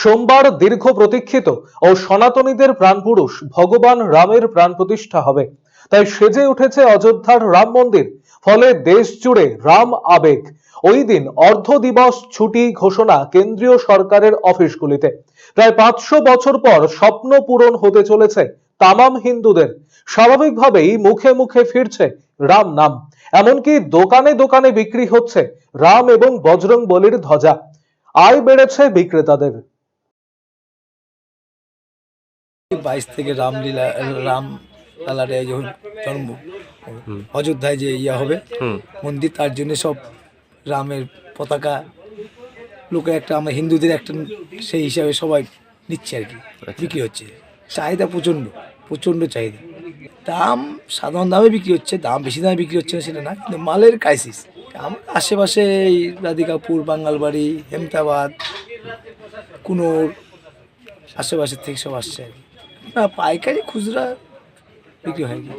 সোমবার দীর্ঘ প্রতীক্ষিত ও সনাতনীদের প্রাণপুরুষ ভগবান রামের প্রাণ প্রতিষ্ঠা হবে। তাই সেজে উঠেছে অযোধ্যার রাম মন্দির, ফলে দেশ জুড়ে রাম আবেগ। ওই দিন অর্ধ দিবস ছুটি ঘোষণা কেন্দ্রীয় সরকারের অফিসগুলিতে। প্রায় পাঁচশো বছর পর স্বপ্ন পূরণ হতে চলেছে তামাম হিন্দুদের। স্বাভাবিকভাবেই মুখে মুখে ফিরছে রাম নাম। এমনকি দোকানে দোকানে বিক্রি হচ্ছে রাম এবং বজরং বলির ধ্বজা। আয় বেড়েছে বিক্রেতাদের। বাইশ থেকে রামলীলা রাম লালার যখন জন্ম অযোধ্যায় যে ইয়া হবে মন্দির তার জন্য সব রামের পতাকা লোকে একটা আমরা হিন্দুদের একটা সেই হিসাবে সবাই নিচ্ছে আর কি বিক্রি হচ্ছে। চাহিদা প্রচণ্ড প্রচণ্ড চাহিদা। দাম সাধারণ দামে বিক্রি হচ্ছে দাম বেশি দামে বিক্রি হচ্ছে না সেটা না কিন্তু মালের ক্রাইসিস আমার আশেপাশে এই রাধিকাপুর বাঙ্গালবাড়ি হেমতাবাদ কুনোর আশেপাশের থেকে সব আসছে আর কি। না পাইকারি খুচরা বিক্রি হয়